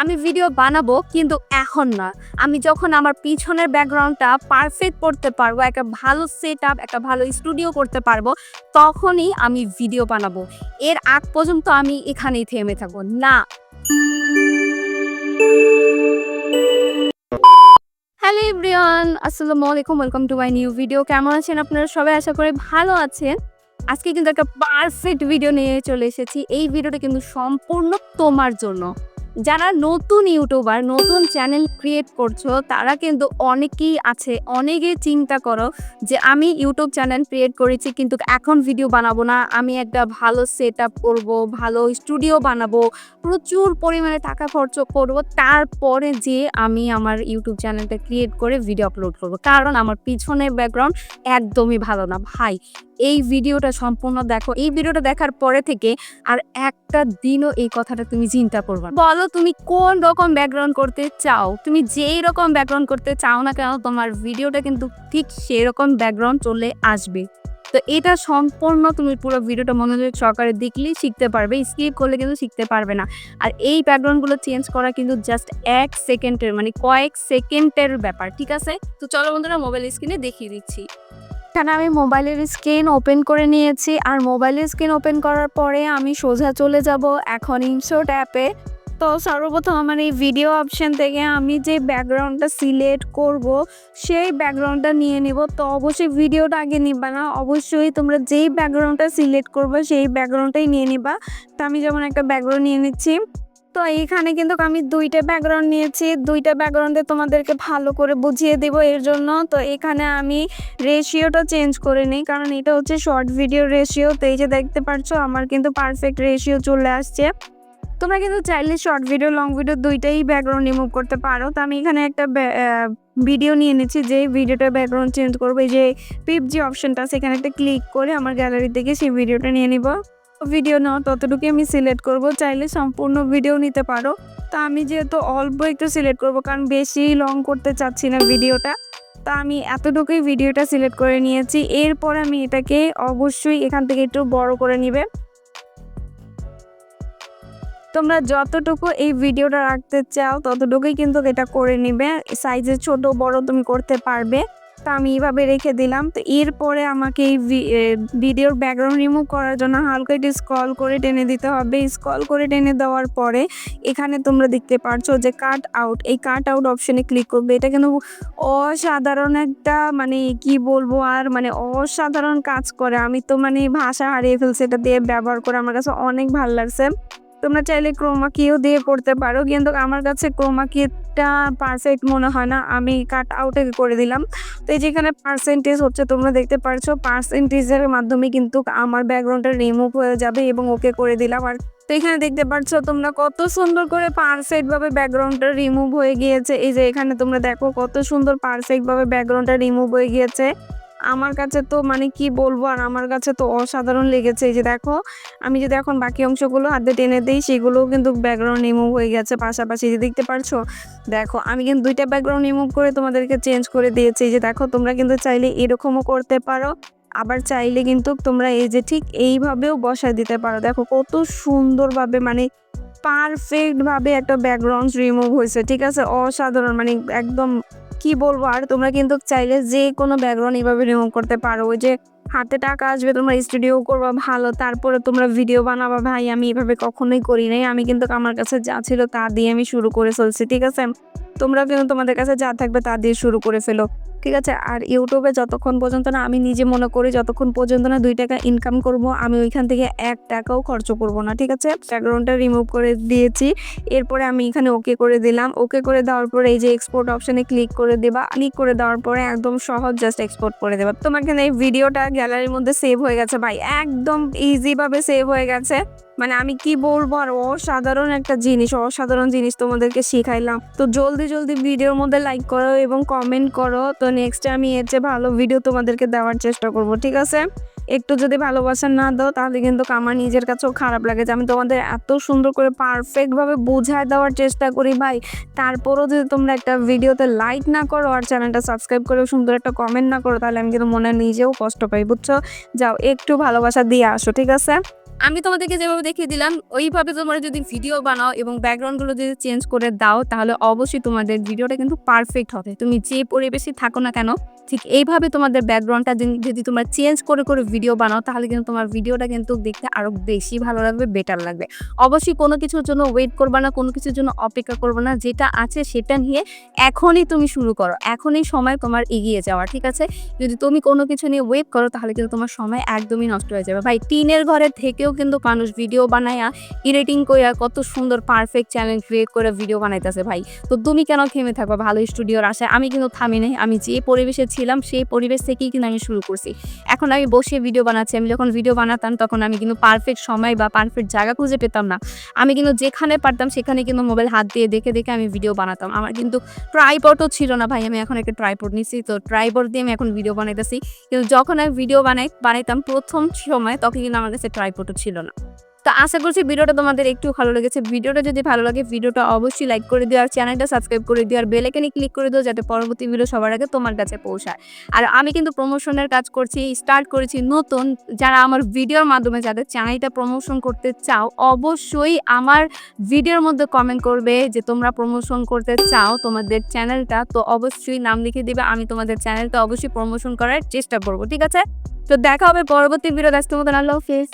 আমি ভিডিও বানাবো কিন্তু এখন না। আমি যখন আমার পিছনের ব্যাকগ্রাউন্ডটা পারফেক্ট করতে পারব, একটা ভালো সেট আপ একটা ভালো স্টুডিও করতে পারব, তখনই আমি ভিডিও বানাবো। এর আগ পর্যন্ত আমি এখানেই থেমে থাকব। না। হ্যালো এভরিওয়ান, আসসালামু আলাইকুম welcome to my new video কেমন আছেন আপনারা? সবাই আশা করি ভালো আছেন। আজকে কিন্তু একটা পারফেক্ট ভিডিও নিয়ে চলে এসেছি। এই ভিডিওটা কিন্তু সম্পূর্ণ তোমার জন্য। যারা নতুন ইউটিউবার, নতুন চ্যানেল ক্রিয়েট করছ, তারা কিন্তু অনেকেই আছে অনেকে চিন্তা করো যে আমি ইউটিউব চ্যানেল ক্রিয়েট করেছি কিন্তু এখন ভিডিও বানাবো না। আমি একটা ভালো সেট আপ করব, ভালো স্টুডিও বানাবো, প্রচুর পরিমাণে টাকা খরচ করব, তারপরে যে আমি আমার ইউটিউব চ্যানেলটা ক্রিয়েট করে ভিডিও আপলোড করব। কারণ আমার পিছনের ব্যাকগ্রাউন্ড একদমই ভালো না। ভাই এই ভিডিওটা সম্পূর্ণ দেখো। এই ভিডিওটা দেখার পরে থেকে আর একটা দিনও এই কথাটা তুমি চিন্তা করবে। বলো তুমি কোন রকম ব্যাকগ্রাউন্ড করতে চাও? তুমি যেই রকম ব্যাকগ্রাউন্ড করতে চাও না কেন, তোমার ভিডিওটা কিন্তু ঠিক সেই রকম ব্যাকগ্রাউন্ড চলে আসবে। তো এটা সম্পূর্ণ তুমি পুরো ভিডিওটা মনোযোগ সহকারে দেখলেই শিখতে পারবে স্কিপ করলে কিন্তু শিখতে পারবে না। আর এই ব্যাকগ্রাউন্ডগুলো চেঞ্জ করা কিন্তু জাস্ট এক সেকেন্ডের মানে কয়েক সেকেন্ডের ব্যাপার, ঠিক আছে? তো চলো বন্ধুরা মোবাইল স্ক্রিনে দেখিয়ে দিচ্ছি। এখানে আমি মোবাইলের স্ক্রিন ওপেন করে নিয়েছি, আর মোবাইলের স্ক্রিন ওপেন করার পরে আমি সোজা চলে যাব এখন ইনশোট অ্যাপে। তো সর্বপ্রথম আমার এই ভিডিও অপশন থেকে আমি যে ব্যাকগ্রাউন্ডটা সিলেক্ট করব, সেই ব্যাকগ্রাউন্ডটা নিয়ে নেব। তো অবশ্যই ভিডিওটা আগে নিবা না, অবশ্যই তোমরা যেই ব্যাকগ্রাউন্ডটা সিলেক্ট করবে সেই ব্যাকগ্রাউন্ডটাই নিয়ে নিবা। তো আমি যেমন একটা ব্যাকগ্রাউন্ড নিয়ে নিচ্ছি। তো এইখানে কিন্তু আমি দুইটা ব্যাকগ্রাউন্ড নিয়েছি। দুইটা ব্যাকগ্রাউন্ডে তোমাদেরকে ভালো করে বুঝিয়ে দেব এর জন্য। তো এখানে আমি রেশিওটা চেঞ্জ করে নিই, কারণ এটা হচ্ছে শর্ট ভিডিও রেশিও তো এই যে দেখতে পাচ্ছ, আমার কিন্তু পারফেক্ট রেশিও চলে আসছে। তোমরা কিন্তু চাইলে শর্ট ভিডিও লং ভিডিও দুইটাই ব্যাকগ্রাউন্ড রিমুভ করতে পারো। তো আমি এখানে একটা ভিডিও নিয়ে নিচ্ছি যে ভিডিওটা ব্যাকগ্রাউন্ড চেঞ্জ করব। এই যে পিপজি অপশনটা সেখানে একটা ক্লিক করে আমার গ্যালারি থেকে সেই ভিডিওটা নিয়ে নিব। ভিডিও নাও ততটুকুই আমি সিলেক্ট করব। চাইলে সম্পূর্ণ ভিডিও নিতে পারো। তা আমি যেহেতু অল্প একটু সিলেক্ট করব, কারণ বেশি লং করতে চাচ্ছি না ভিডিওটা, তা আমি এতটুকুই ভিডিওটা সিলেক্ট করে নিয়েছি। এরপর আমি এটাকে অবশ্যই এখান থেকে একটু বড় করে নিবে। তোমরা যতটুকু এই ভিডিওটা রাখতে চাও, ততটুকুই কিন্তু এটা করে নিবে। সাইজে ছোট, বড় তুমি করতে পারবে। তো আমি এইভাবে রেখে দিলাম। তো এরপরে আমাকে এই ভিডিওর ব্যাকগ্রাউন্ড রিমুভ করার জন্য হালকা একটু স্কল করে টেনে দিতে হবে। স্কল করে টেনে দেওয়ার পরে এখানে তোমরা দেখতে পারছ যে কাট আউট এই কাট আউট অপশনে ক্লিক করবে। এটা কিন্তু অসাধারণ একটা মানে কি বলব আর মানে অসাধারণ কাজ করে। আমি তো মানে ভাষা হারিয়ে ফেলছি এটা দিয়ে ব্যবহার করে। আমার কাছে অনেক ভালো লাগছে। তোমরা চাইলে ক্রোমা কিও দিয়ে করতে পারো। কিন্তু আমার কাছে ক্রোমা কিটা পারফেক্ট মনে হয় না। আমি কাট আউটে করে দিলাম। তো এই যেখানে পার্সেন্টেজ হচ্ছে, তোমরা দেখতে পারছ পার্সেন্টেজের মাধ্যমে কিন্তু আমার ব্যাকগ্রাউন্ডটা রিমুভ হয়ে যাবে এবং ওকে করে দিলাম। আর তো এখানে দেখতে পাচ্ছ তোমরা কত সুন্দর করে পারফেক্ট ভাবে ব্যাকগ্রাউন্ডটা রিমুভ হয়ে গিয়েছে। এই যে এখানে তোমরা দেখো, কত সুন্দর পারফেক্ট ভাবে ব্যাকগ্রাউন্ডটা রিমুভ হয়ে গিয়েছে। আমার কাছে তো মানে কি বলব, আর আমার কাছে তো অসাধারণ লেগেছে। এই যে দেখো, আমি যদি এখন বাকি অংশগুলো হাতে টেনে দিই, সেগুলোও কিন্তু ব্যাকগ্রাউন্ড রিমুভ হয়ে গেছে। পাশাপাশি যে দেখতে পারছ, দেখো, আমি কিন্তু দুইটা ব্যাকগ্রাউন্ড রিমুভ করে তোমাদেরকে চেঞ্জ করে দিয়েছি। যে দেখো, তোমরা কিন্তু চাইলে এরকমও করতে পারো। আবার চাইলে কিন্তু তোমরা এই যে ঠিক এইভাবেও বসায় দিতে পারো। দেখো, কত সুন্দরভাবে মানে পারফেক্টভাবে একটা ব্যাকগ্রাউন্ড রিমুভ হয়েছে, ঠিক আছে? অসাধারণ মানে একদম কি বলব? আর তোমরা কিন্তু চাইলে যে কোনো ব্যাকগ্রাউন্ড এইভাবে রিমুভ করতে পারো। ওই যে হাতে টাকা আসবে, তোমরা স্টুডিও করবা ভালো, তারপরে তোমরা ভিডিও বানাবা। ভাই, আমি এভাবে কখনোই করি নাই, আমি কিন্তু আমার কাছে যা ছিল তা দিয়ে আমি শুরু করে চলছি, ঠিক আছে? তোমরা কিন্তু তোমাদের কাছে যা থাকবে তা দিয়ে শুরু করে ফেলো, ঠিক আছে? আর ইউটিউবে যতক্ষণ পর্যন্ত না, আমি নিজে মনে করি যতক্ষণ পর্যন্ত না দুই টাকা ইনকাম করব, আমি ওইখান থেকে এক টাকাও খরচ করব না, ঠিক আছে? ব্যাকগ্রাউন্ডটা রিমুভ করে দিয়েছি, এরপরে আমি এখানে ওকে করে দিলাম ওকে করে দেওয়ার পরে এই যে এক্সপোর্ট অপশানে ক্লিক করে দেবা ক্লিক করে দেওয়ার পরে একদম সহজ জাস্ট এক্সপোর্ট করে দেবা। তোমার এখানে এই ভিডিওটা গ্যালারির মধ্যে সেভ হয়ে গেছে ভাই। একদম ইজিভাবে সেভ হয়ে গেছে। মানে আমি কি বলব আর অসাধারণ একটা জিনিস, অসাধারণ জিনিস তোমাদেরকে শিখাইলাম। তো জলদি জলদি ভিডিওর মধ্যে লাইক করো এবং কমেন্ট করো। তো নেক্সট আমি এর চেয়ে ভালো ভিডিও তোমাদেরকে দেওয়ার চেষ্টা করব, ঠিক আছে? একটু যদি ভালোবাসা না দাও, তাহলে কিন্তু আমার নিজের কাছেও খারাপ লাগে। যে আমি তোমাদের এত সুন্দর করে পারফেক্টভাবে বোঝায় দেওয়ার চেষ্টা করি ভাই। তারপরও যদি তোমরা একটা ভিডিওতে লাইক না করো আর চ্যানেলটা সাবস্ক্রাইব করে সুন্দর একটা কমেন্ট না করো, তাহলে আমি কিন্তু মনে নিজেও কষ্ট পাই, বুঝছ? যাও, একটু ভালোবাসা দিয়ে আসো, ঠিক আছে? আমি তোমাদেরকে যেভাবে দেখিয়ে দিলাম, ওইভাবে তোমরা যদি ভিডিও বানাও এবং ব্যাকগ্রাউন্ডগুলো যদি চেঞ্জ করে দাও, তাহলে অবশ্যই তোমাদের ভিডিওটা কিন্তু পারফেক্ট হবে। তুমি যে পরিবেশে থাকো না কেন, ঠিক এইভাবে তোমাদের ব্যাকগ্রাউন্ডটা যদি তোমরা চেঞ্জ করে করে ভিডিও বানাও, তাহলে কিন্তু তোমার ভিডিওটা কিন্তু দেখতে আরও বেশি ভালো লাগবে বেটার লাগবে। অবশ্যই কোনো কিছুর জন্য ওয়েট করবা না, কোনো কিছুর জন্য অপেক্ষা করবে না, যেটা আছে সেটা নিয়ে এখনই তুমি শুরু করো। এখনই সময় তোমার এগিয়ে যাওয়া, ঠিক আছে? যদি তুমি কোনো কিছু নিয়ে ওয়েট করো, তাহলে কিন্তু তোমার সময় একদমই নষ্ট হয়ে যাবে। ভাই, টিনের ঘরে থেকেও কিন্তু মানুষ ভিডিও বানায়া এডিটিং করে কত সুন্দর পারফেক্ট চ্যানেল ক্রিয়েট করে ভিডিও বানাইতেছে ভাই। তো তুমি কেন থেমে থাকবে? ভালো স্টুডিওর আশায় আমি কিন্তু থামি নাই। আমি যে পরিবেশে ছিলাম, সেই পরিবেশ থেকেই কিন্তু আমি শুরু করছি। এখন আমি বসে ভিডিও বানাচ্ছি। আমি যখন ভিডিও বানাতাম, তখন আমি কিন্তু পারফেক্ট সময় বা পারফেক্ট জায়গা খুঁজে পেতাম না। আমি কিন্তু যেখানে পারতাম, সেখানে কিন্তু মোবাইল হাত দিয়ে দেখে দেখে আমি ভিডিও বানাতাম। আমার কিন্তু ট্রাইপডও ছিল না ভাই। আমি এখন একটা ট্রাইপড নিচ্ছি তো ট্রাইপড দিয়ে আমি এখন ভিডিও বানাইতেছি। কিন্তু যখন আমি ভিডিও বানাই, বানাইতাম প্রথম সময়, তখন কিন্তু আমার কাছে ট্রাইপডও ছিল না। তো আশা করছি ভিডিওটা তোমাদের একটু ভালো লেগেছে। ভিডিওটা যদি ভালো লাগে, ভিডিওটা অবশ্যই লাইক করে দিও আর চ্যানেলটা সাবস্ক্রাইব করে দিও আর বেলাইকানে ক্লিক করে দিও যাতে পরবর্তী ভিডিও সবার আগে তোমার কাছে পৌঁছায়। আর আমি কিন্তু প্রমোশনের কাজ করছি স্টার্ট করেছি নতুন। যারা আমার ভিডিওর মাধ্যমে যাদের চ্যানেলটা প্রমোশন করতে চাও, অবশ্যই আমার ভিডিওর মধ্যে কমেন্ট করবে যে তোমরা প্রমোশন করতে চাও তোমাদের চ্যানেলটা। তো অবশ্যই নাম লিখে দিবে, আমি তোমাদের চ্যানেলটা অবশ্যই প্রমোশন করার চেষ্টা করব, ঠিক আছে? তো দেখা হবে পরবর্তী ভিডিও দেখতে মতন আল্লাহ হাফিজ